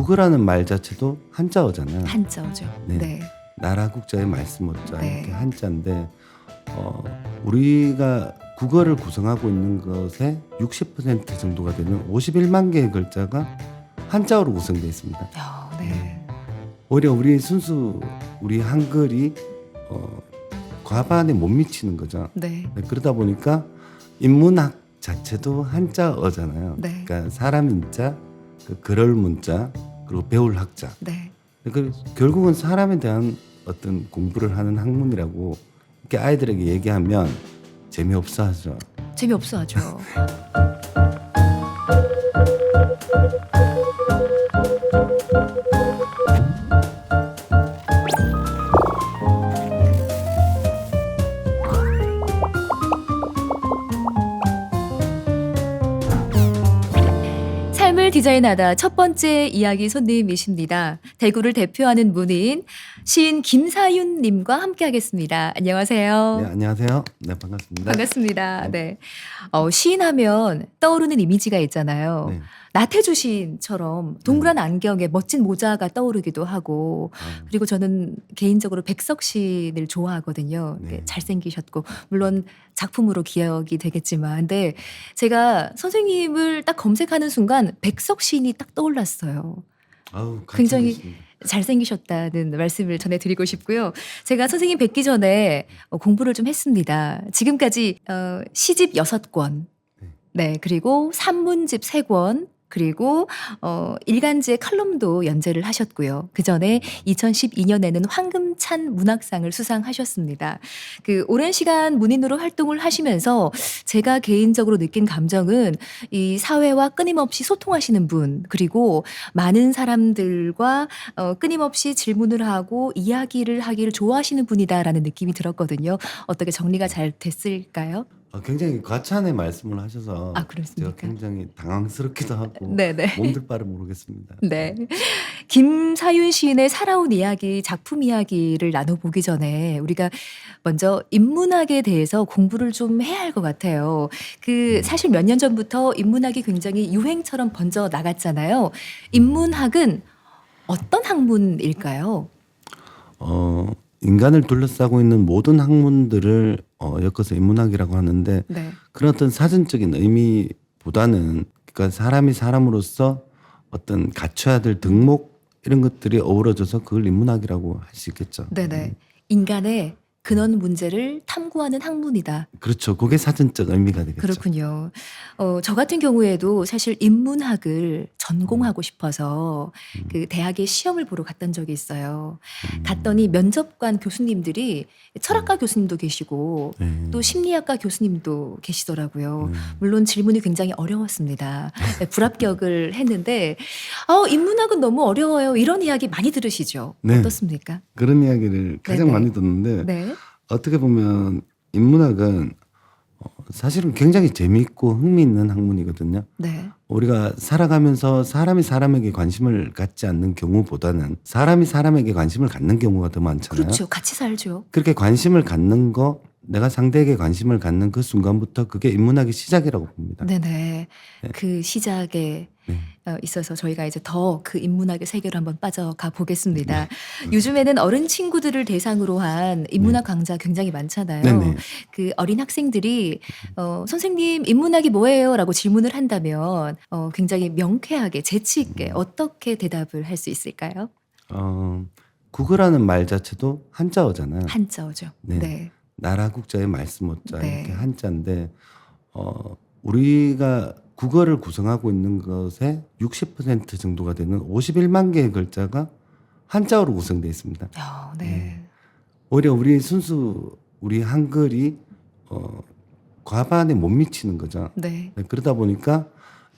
국어라는 말 자체도 한자어잖아요. 한자어죠. 네. 네. 나라 국자의 말씀 어자 네. 이렇게 한자인데 어, 우리가 국어를 구성하고 있는 것의 60% 정도가 되는 51만 개의 글자가 한자어로 구성되어 있습니다. 야, 네. 오히려 우리 순수 우리 한글이 어, 과반에 못 미치는 거죠. 네. 네, 그러다 보니까 인문학 자체도 한자어잖아요. 네. 그러니까 사람 인자, 그 그럴 문자, 그리고 배울 학자. 네. 그 결국은 사람에 대한 어떤 공부를 하는 학문이라고 이렇게 아이들에게 얘기하면 재미없어 하죠. 재미없어 하죠. 디자인하다 첫 번째 이야기 손님이십니다. 대구를 대표하는 문인 시인 김사윤 님과 함께 하겠습니다. 안녕하세요. 네, 안녕하세요. 네, 반갑습니다. 반갑습니다. 네. 네. 어, 시인 하면 떠오르는 이미지가 있잖아요. 네. 나태주 시인처럼 동그란 안경에 멋진 모자가 떠오르기도 하고 아, 그리고 저는 개인적으로 백석 시인을 좋아하거든요. 네. 잘생기셨고 물론 작품으로 기억이 되겠지만 근데 제가 선생님을 딱 검색하는 순간 백석 시인이 딱 떠올랐어요. 아우, 굉장히. 잘생기셨다는 말씀을 전해드리고 싶고요. 제가 선생님 뵙기 전에 어, 공부를 좀 했습니다. 지금까지 어, 시집 여섯 권, 네 그리고 산문집 세 권. 그리고 어 일간지의 칼럼도 연재를 하셨고요. 그 전에 2012년에는 황금찬 문학상을 수상하셨습니다. 그 오랜 시간 문인으로 활동을 하시면서 제가 개인적으로 느낀 감정은 이 사회와 끊임없이 소통하시는 분 그리고 많은 사람들과 어, 끊임없이 질문을 하고 이야기를 하기를 좋아하시는 분이다라는 느낌이 들었거든요. 어떻게 정리가 잘 됐을까요? 아, 굉장히 과찬의 말씀을 하셔서 아, 제가 그렇습니까? 굉장히 당황스럽기도 하고 네네. 몸둘 바를 모르겠습니다. 네. 김사윤 시인의 살아온 이야기, 작품 이야기를 나눠보기 전에 우리가 먼저 인문학에 대해서 공부를 좀 해야 할 것 같아요. 그 사실 몇 년 전부터 인문학이 굉장히 유행처럼 번져 나갔잖아요. 인문학은 어떤 학문일까요? 어, 인간을 둘러싸고 있는 모든 학문들을 어, 엮어서 인문학이라고 하는데 네. 그런 어떤 사전적인 의미보다는 그러니까 사람이 사람으로서 어떤 갖춰야 될 덕목 이런 것들이 어우러져서 그걸 인문학이라고 할 수 있겠죠. 네네. 인간의 근원 문제를 탐구하는 학문이다. 그렇죠. 그게 사전적 의미가 되겠죠. 그렇군요. 어, 저 같은 경우에도 사실 인문학을 전공하고 싶어서 음. 그 대학에 시험을 보러 갔던 적이 있어요. 음. 갔더니 면접관 교수님들이 철학과 교수님도 계시고 네. 또 심리학과 교수님도 계시더라고요. 네. 물론 질문이 굉장히 어려웠습니다. 네, 불합격을 했는데, 어, 인문학은 너무 어려워요. 이런 이야기 많이 들으시죠? 네. 어떻습니까? 그런 이야기를 가장 네네. 많이 듣는데 네. 어떻게 보면 인문학은 어, 사실은 굉장히 재미있고 흥미있는 학문이거든요. 네. 우리가 살아가면서 사람이 사람에게 관심을 갖지 않는 경우보다는 사람이 사람에게 관심을 갖는 경우가 더 많잖아요. 그렇죠. 같이 살죠. 그렇게 관심을 갖는 거 내가 상대에게 관심을 갖는 그 순간부터 그게 인문학의 시작이라고 봅니다. 네네. 네. 그 시작에 네. 어, 있어서 저희가 이제 더 그 인문학의 세계로 한번 빠져가 보겠습니다. 네. 요즘에는 어른 친구들을 대상으로 한 인문학 강좌 굉장히 많잖아요. 네네. 그 어린 학생들이 어, 선생님 인문학이 뭐예요?라고 질문을 한다면 어, 굉장히 명쾌하게 재치 있게 음. 어떻게 대답을 할 수 있을까요? 어, 국어라는 말 자체도 한자어잖아요. 한자어죠. 네. 네. 나라 국자의 말씀 어자 네. 이렇게 한자인데 어, 우리가 국어를 구성하고 있는 것의 60% 정도가 되는 51만 개의 글자가 한자어로 구성되어 있습니다. 어, 네. 네. 오히려 우리 순수 우리 한글이 어, 과반에 못 미치는 거죠. 네. 네, 그러다 보니까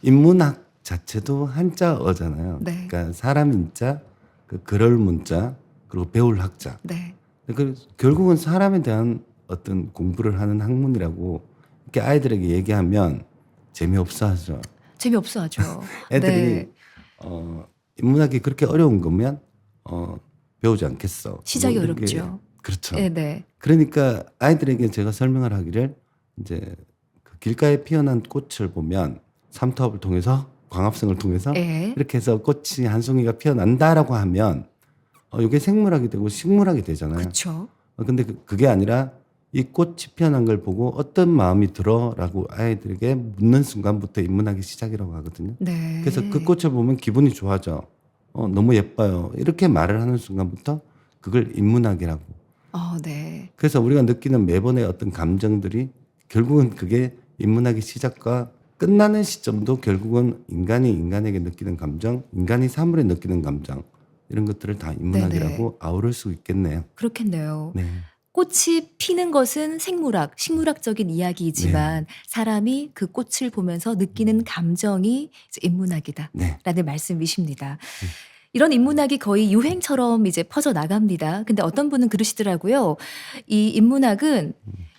인문학 자체도 한자어잖아요. 네. 그러니까 사람 인자, 그 그럴 문자, 그리고 배울 학자. 네. 그 결국은 사람에 대한 어떤 공부를 하는 학문이라고 이렇게 아이들에게 얘기하면 재미없어 하죠. 재미없어 하죠. 애들이 네. 어, 인문학이 그렇게 어려운 거면 어, 배우지 않겠어. 시작이 뭐 어렵죠. 그렇죠. 네, 네. 그러니까 아이들에게 제가 설명을 하기를 이제 그 길가에 피어난 꽃을 보면 삼투압을 통해서 광합성을 통해서 예. 이렇게 해서 꽃이 한 송이가 피어난다라고 하면 어, 이게 생물학이 되고 식물학이 되잖아요. 그렇죠. 어, 근데 그, 그게 아니라 이 꽃이 피어난 걸 보고 어떤 마음이 들어라고 아이들에게 묻는 순간부터 인문학이 시작이라고 하거든요. 네. 그래서 그 꽃을 보면 기분이 좋아져. 어, 너무 예뻐요. 이렇게 말을 하는 순간부터 그걸 인문학이라고. 어, 네. 그래서 우리가 느끼는 매번의 어떤 감정들이 결국은 그게 인문학의 시작과 끝나는 시점도 결국은 인간이 인간에게 느끼는 감정, 인간이 사물에 느끼는 감정 이런 것들을 다 인문학이라고 아우를 수 있겠네요. 그렇겠네요. 네. 꽃이 피는 것은 생물학, 식물학적인 이야기이지만 네. 사람이 그 꽃을 보면서 느끼는 감정이 이제 인문학이다. 네. 라는 말씀이십니다. 이런 인문학이 거의 유행처럼 이제 퍼져 나갑니다. 근데 어떤 분은 그러시더라고요. 이 인문학은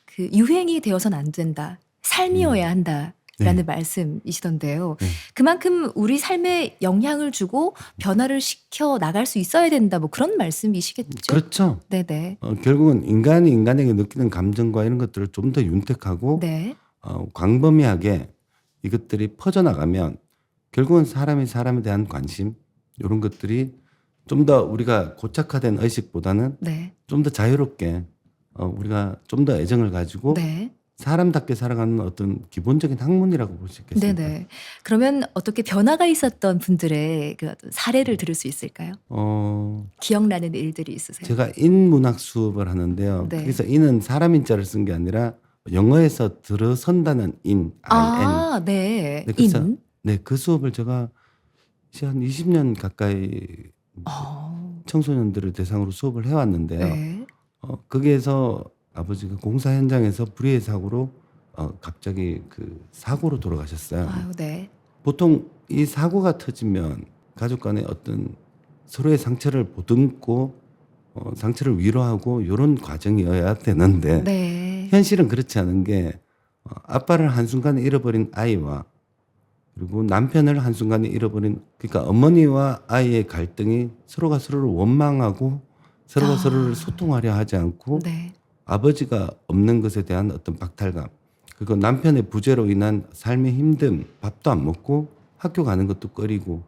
그 유행이 되어서는 안 된다. 삶이어야 한다. 라는 말씀이시던데요. 네. 그만큼 우리 삶에 영향을 주고 변화를 시켜 나갈 수 있어야 된다. 뭐 그런 말씀이시겠죠? 그렇죠. 네네. 어, 결국은 인간이 인간에게 느끼는 감정과 이런 것들을 좀 더 윤택하고 네. 어, 광범위하게 이것들이 퍼져나가면 결국은 사람이 사람에 대한 관심 이런 것들이 좀 더 우리가 고착화된 의식보다는 네. 좀더 자유롭게 어, 우리가 좀 더 애정을 가지고 네. 사람답게 살아가는 어떤 기본적인 학문이라고 볼 수 있겠습니다. 네네. 그러면 어떻게 변화가 있었던 분들의 그 사례를 들을 수 있을까요? 어, 기억나는 일들이 있으세요? 제가 인문학 수업을 하는데요. 네. 그래서 인은 사람 인자를 쓴 게 아니라 영어에서 들어선다는 인, IN. 아, 네. 네, 그래서 인. 네, 그 수업을 제가 한 20년 가까이 어, 청소년들을 대상으로 수업을 해왔는데요. 네. 어, 거기에서 아버지가 공사 현장에서 불의의 사고로 어, 갑자기 그 사고로 돌아가셨어요. 아유, 네. 보통 이 사고가 터지면 가족 간에 어떤 서로의 상처를 보듬고 어, 상처를 위로하고 이런 과정이어야 되는데 네. 현실은 그렇지 않은 게 어, 아빠를 한순간에 잃어버린 아이와 그리고 남편을 한순간에 잃어버린 그러니까 어머니와 아이의 갈등이 서로가 서로를 원망하고 서로가 아. 서로를 소통하려 하지 않고 네. 아버지가 없는 것에 대한 어떤 박탈감 그리고 남편의 부재로 인한 삶의 힘듦 밥도 안 먹고 학교 가는 것도 꺼리고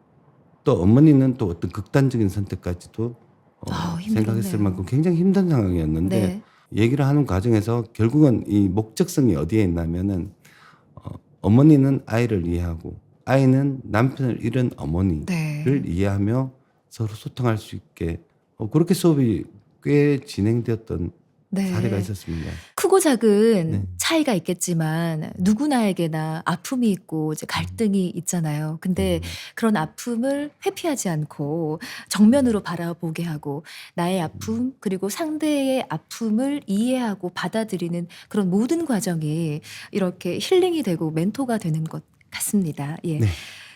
또 어머니는 또 어떤 극단적인 선택까지도 어, 힘들었네요. 생각했을 만큼 굉장히 힘든 상황이었는데 네. 얘기를 하는 과정에서 결국은 이 목적성이 어디에 있냐면은 어, 어머니는 아이를 이해하고 아이는 남편을 잃은 어머니를 네. 이해하며 서로 소통할 수 있게 어, 그렇게 수업이 꽤 진행되었던 네. 사례가 있었습니다. 크고 작은 네. 차이가 있겠지만 누구나에게나 아픔이 있고 이제 갈등이 있잖아요. 근데 음. 그런 아픔을 회피하지 않고 정면으로 바라보게 하고 나의 아픔 그리고 상대의 아픔을 이해하고 받아들이는 그런 모든 과정이 이렇게 힐링이 되고 멘토가 되는 것 같습니다. 예. 네.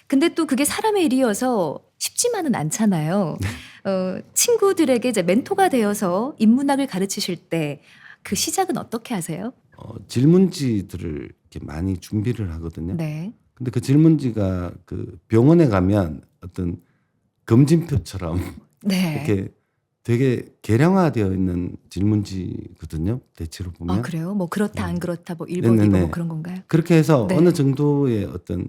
근데 또 그게 사람의 일이어서 쉽지만은 않잖아요. 어, 친구들에게 이제 멘토가 되어서 인문학을 가르치실 때 그 시작은 어떻게 하세요? 어, 질문지들을 이렇게 많이 준비를 하거든요. 네. 근데 그 질문지가 그 병원에 가면 어떤 검진표처럼 네. 이렇게 되게 계량화되어 있는 질문지거든요. 대체로 보면 아 그래요? 뭐 그렇다 안 그렇다 뭐 1번, 네네네. 2번 뭐 그런 건가요? 그렇게 해서 네. 어느 정도의 어떤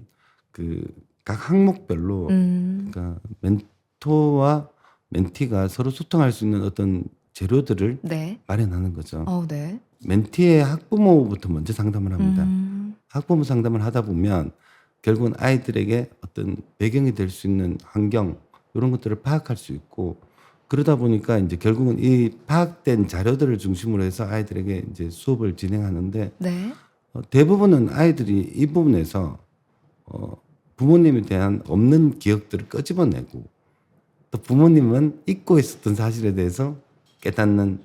그 각 항목별로 음. 그러니까 멘토와 멘티가 서로 소통할 수 있는 어떤 재료들을 네. 마련하는 거죠. 어, 네. 멘티의 학부모부터 먼저 상담을 합니다. 음. 학부모 상담을 하다 보면 결국은 아이들에게 어떤 배경이 될 수 있는 환경 이런 것들을 파악할 수 있고 그러다 보니까 이제 결국은 이 파악된 자료들을 중심으로 해서 아이들에게 이제 수업을 진행하는데 네. 어, 대부분은 아이들이 이 부분에서 어, 부모님에 대한 없는 기억들을 끄집어내고 또 부모님은 잊고 있었던 사실에 대해서 깨닫는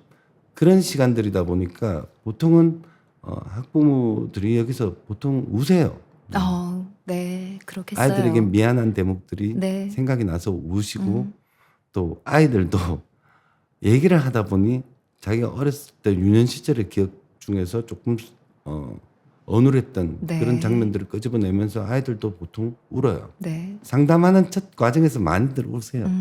그런 시간들이다 보니까 보통은 어, 학부모들이 여기서 보통 우세요. 어, 네. 그렇겠어요. 아이들에게 미안한 대목들이 네. 생각이 나서 우시고 음. 또 아이들도 얘기를 하다 보니 자기가 어렸을 때 유년 시절의 기억 중에서 조금 어, 어눌했던 네. 그런 장면들을 끄집어내면서 아이들도 보통 울어요. 네. 상담하는 첫 과정에서 많이들 우세요. 음.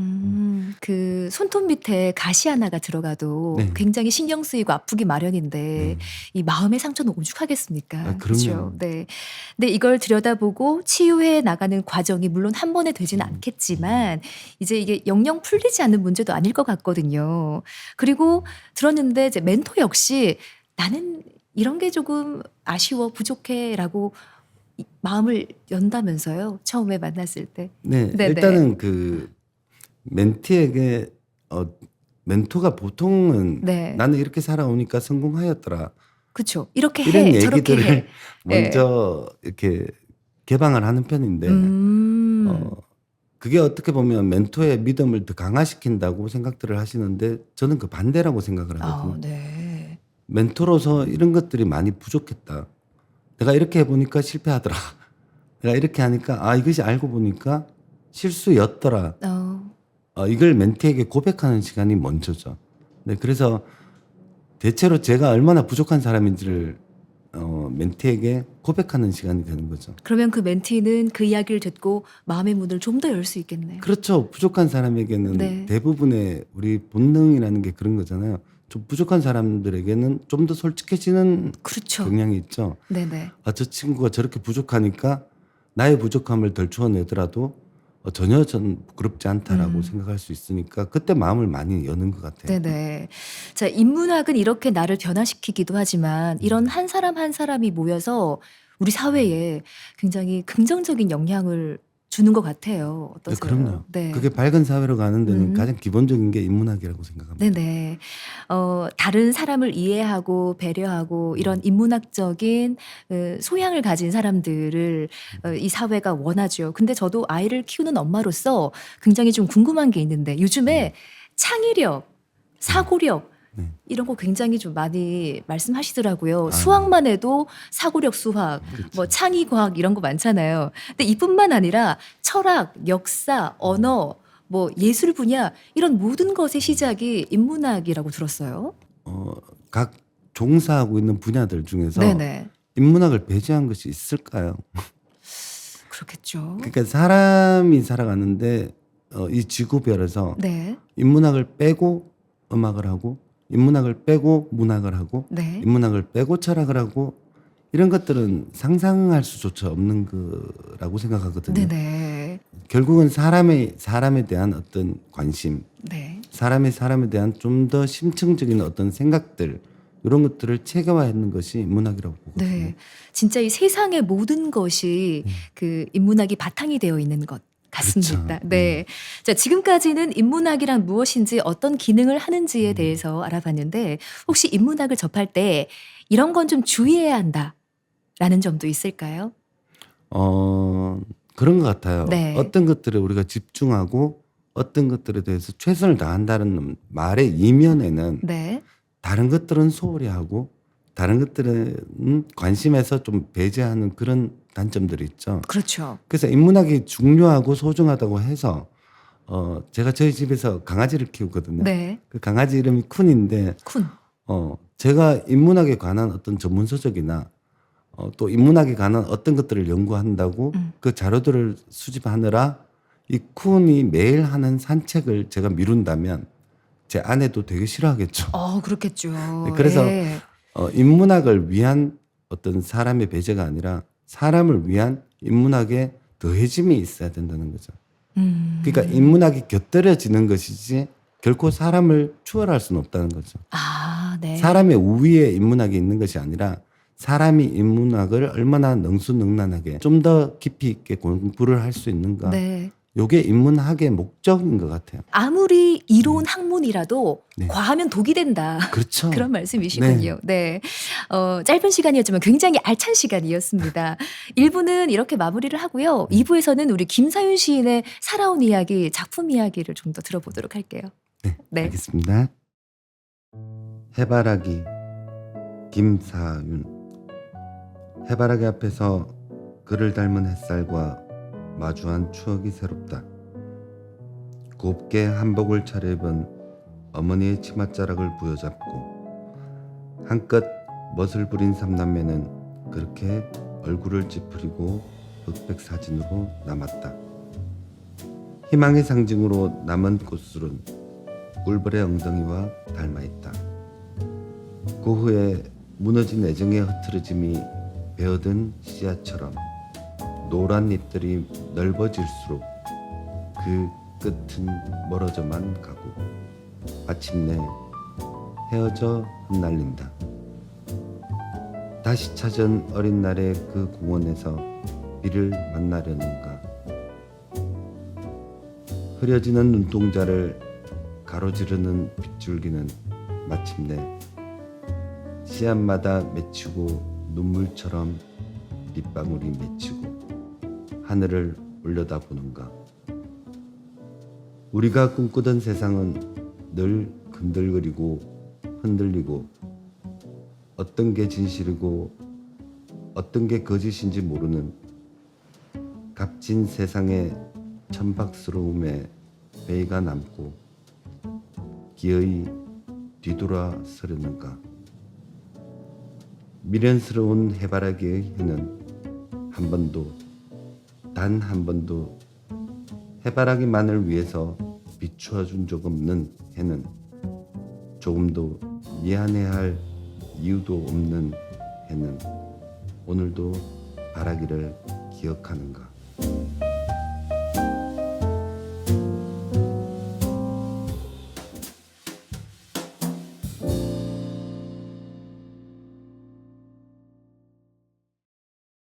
음, 그 손톱 밑에 가시 하나가 들어가도 네. 굉장히 신경 쓰이고 아프기 마련인데 네. 이 마음의 상처는 오죽하겠습니까? 아, 그렇죠. 네. 근데 이걸 들여다보고 치유해 나가는 과정이 물론 한 번에 되지는 음. 않겠지만 이제 이게 영영 풀리지 않는 문제도 아닐 것 같거든요. 그리고 들었는데 이제 멘토 역시 나는 이런 게 조금 아쉬워 부족해라고 이- 마음을 연다면서요. 처음에 만났을 때. 네, 네네. 일단은 그 멘티에게 어, 멘토가 보통은 네. 나는 이렇게 살아오니까 성공하였더라 그렇죠. 이렇게 이런 해 얘기들을 해. 네. 먼저 이렇게 개방을 하는 편인데 음. 어, 그게 어떻게 보면 멘토의 믿음을 더 강화시킨다고 생각들을 하시는데 저는 그 반대라고 생각을 하거든요. 아, 네. 멘토로서 이런 것들이 많이 부족했다. 내가 이렇게 해보니까 실패하더라. 내가 이렇게 하니까 아 이것이 알고 보니까 실수였더라. 어. 어, 이걸 멘티에게 고백하는 시간이 먼저죠. 네, 그래서 대체로 제가 얼마나 부족한 사람인지를 어, 멘티에게 고백하는 시간이 되는 거죠. 그러면 그 멘티는 그 이야기를 듣고 마음의 문을 좀 더 열 수 있겠네요. 그렇죠. 부족한 사람에게는 네. 대부분의 우리 본능이라는 게 그런 거잖아요. 좀 부족한 사람들에게는 좀 더 솔직해지는 그렇죠. 경향이 있죠. 네네. 아, 저 친구가 저렇게 부족하니까 나의 부족함을 덜 추워내더라도 어, 전혀 전 부끄럽지 않다라고 음. 생각할 수 있으니까 그때 마음을 많이 여는 것 같아요. 네네. 자, 인문학은 이렇게 나를 변화시키기도 하지만 이런 한 사람 한 사람이 모여서 우리 사회에 굉장히 긍정적인 영향을 주는 것 같아요. 네, 어떠세요? 그럼요. 네. 그게 밝은 사회로 가는 데는 음. 가장 기본적인 게 인문학이라고 생각합니다. 네네. 어, 다른 사람을 이해하고 배려하고 이런 인문학적인 어, 소양을 가진 사람들을 어, 이 사회가 원하죠. 근데 저도 아이를 키우는 엄마로서 굉장히 좀 궁금한 게 있는데 요즘에 창의력, 사고력 네. 이런 거 굉장히 좀 많이 말씀하시더라고요. 아. 수학만 해도 사고력 수학, 그렇죠. 뭐 창의 과학 이런 거 많잖아요. 근데 이뿐만 아니라 철학, 역사, 언어, 뭐 예술 분야 이런 모든 것의 시작이 인문학이라고 들었어요. 어, 각 종사하고 있는 분야들 중에서 네네. 인문학을 배제한 것이 있을까요? 그렇겠죠. 그러니까 사람이 살아가는데 어, 이 지구별에서 네. 인문학을 빼고 음악을 하고 인문학을 빼고 문학을 하고 네. 인문학을 빼고 철학을 하고 이런 것들은 상상할 수조차 없는 거라고 생각하거든요. 네네. 결국은 사람의 사람에 대한 어떤 관심, 네. 사람이 사람에 대한 좀 더 심층적인 어떤 생각들 이런 것들을 체계화하는 것이 문학이라고 보거든요. 네. 진짜 이 세상의 모든 것이 음. 그 인문학이 바탕이 되어 있는 것 같습니다. 그렇죠. 네. 자, 지금까지는 인문학이란 무엇인지 어떤 기능을 하는지에 음. 대해서 알아봤는데 혹시 인문학을 접할 때 이런 건 좀 주의해야 한다라는 점도 있을까요? 어 그런 것 같아요. 네. 어떤 것들에 우리가 집중하고 어떤 것들에 대해서 최선을 다한다는 말의 이면에는 네. 다른 것들은 소홀히 하고 다른 것들은 관심에서 좀 배제하는 그런 단점들이 있죠. 그렇죠. 그래서 인문학이 중요하고 소중하다고 해서 어 제가 저희 집에서 강아지를 키우거든요. 네. 그 강아지 이름이 쿤인데 쿤. 어 제가 인문학에 관한 어떤 전문 서적이나 어, 또 인문학에 관한 어떤 것들을 연구한다고 음. 그 자료들을 수집하느라 이 쿤이 매일 하는 산책을 제가 미룬다면 제 아내도 되게 싫어하겠죠. 어, 그렇겠죠. 네, 그래서 네. 어, 인문학을 위한 어떤 사람의 배제가 아니라 사람을 위한 인문학의 더해짐이 있어야 된다는 거죠. 음. 그러니까 인문학이 곁들여지는 것이지 결코 사람을 추월할 수는 없다는 거죠. 아, 네. 사람의 우위에 인문학이 있는 것이 아니라 사람이 인문학을 얼마나 능수능란하게 좀 더 깊이 있게 공부를 할 수 있는가. 네. 요게 인문학의 목적인 것 같아요. 아무리 이로운 학문이라도 네. 과하면 독이 된다. 그렇죠. 그런 말씀이시군요. 네. 어, 짧은 시간이었지만 굉장히 알찬 시간이었습니다. 1부는 이렇게 마무리를 하고요. 2부에서는 우리 김사윤 시인의 살아온 이야기, 작품 이야기를 좀 더 들어보도록 할게요. 네, 네. 알겠습니다. 해바라기 김사윤 해바라기 앞에서 그를 닮은 햇살과 마주한 추억이 새롭다. 곱게 한복을 차려입은 어머니의 치맛자락을 부여잡고 한껏 멋을 부린 삼남매는 그렇게 얼굴을 찌푸리고 흑백 사진으로 남았다. 희망의 상징으로 남은 꽃술은 꿀벌의 엉덩이와 닮아 있다. 그 후에 무너진 애정의 흐트러짐이 베어든 씨앗처럼 노란 잎들이 넓어질수록 그 끝은 멀어져만 가고 마침내 헤어져 흩날린다. 다시 찾은 어린 날의 그 공원에서 비를 만나려는가. 흐려지는 눈동자를 가로지르는 빗줄기는 마침내 씨앗마다 맺히고 눈물처럼 빗방울이 맺히고 하늘을 올려다보는가. 우리가 꿈꾸던 세상은 늘 흔들거리고 흔들리고 어떤 게 진실이고 어떤 게 거짓인지 모르는 값진 세상의 천박스러움에 베이가 남고 기어이 뒤돌아 서려는가 미련스러운 해바라기의 해는 한 번도 단 한 번도 해바라기만을 위해서 비추어 준 적 없는 해는 조금도 미안해할 이유도 없는 해는 오늘도 바라기를 기억하는가